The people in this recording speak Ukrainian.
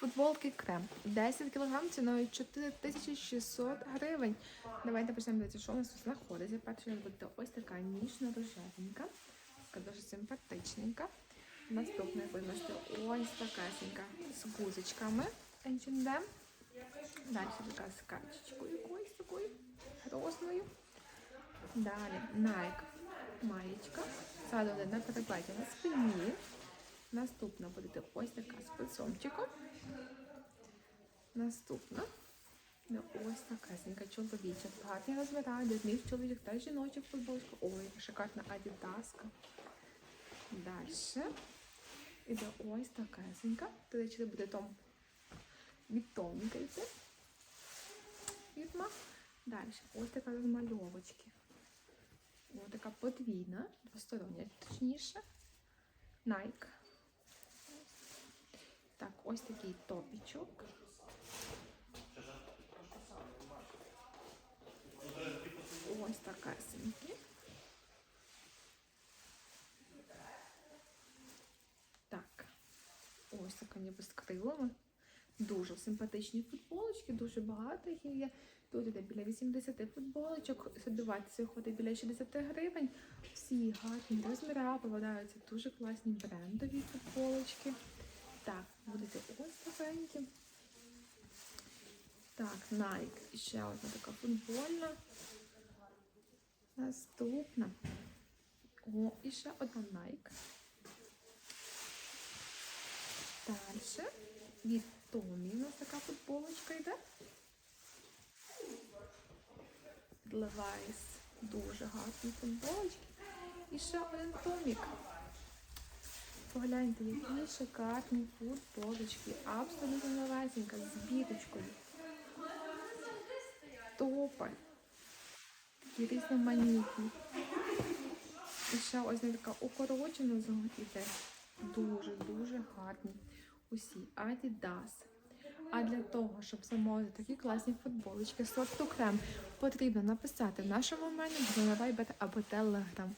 Футболки крем. 10 кг ціною 4600 гривень. Давайте почнемо дивитися, що у нас тут знаходиться. Перша буде ось така ніжна рожевенька. Така дуже симпатичненька. Наступна буде ось такесенька з гузочками H&M. Далі така з качечкою якоюсь такою розною. Далі Nike маєчка. Буде на перекладі на спині. Наступна буде ось така з пицомчиком. Наступна. Ну, ось такесенька чоловіча. Гарні розміра, де зміг чоловік та жіночок футболочка. Ой, шикарна адідаска. Далі. Іде ось такесенька. До речі, буде том від Томіка йти. Фірма. Далі. Ось така розмальовочки. Ось така подвійна, двостороння, точніше. Nike. Ось такий топічок. Ось така синьки. Так, ось така ніби з крилами. Дуже симпатичні футболочки, дуже багато їх є. Тут іде біля 80 футболочок, собіватися виходить біля 60 гривень. Всі гарні розміри, попадаються дуже класні брендові футболочки. Так, будете ось такенькі. Так, Nike. І ще одна така футбольна. Наступна. О, і ще одна Nike. Далі. Від Томі у нас така футболочка йде. Levi's. Дуже гарні футболочки. І ще один Томік. Погляньте, які шикарні футболочки. Абсолютно новесенька, з бірочкою. Топи. Такі різноманітні. І ще ось така укорочена зона іде. Дуже-дуже гарні. Усі Adidas. А для того, щоб замовити такі класні футболочки сорту крем, потрібно написати в нашому меню на Viber або Telegram.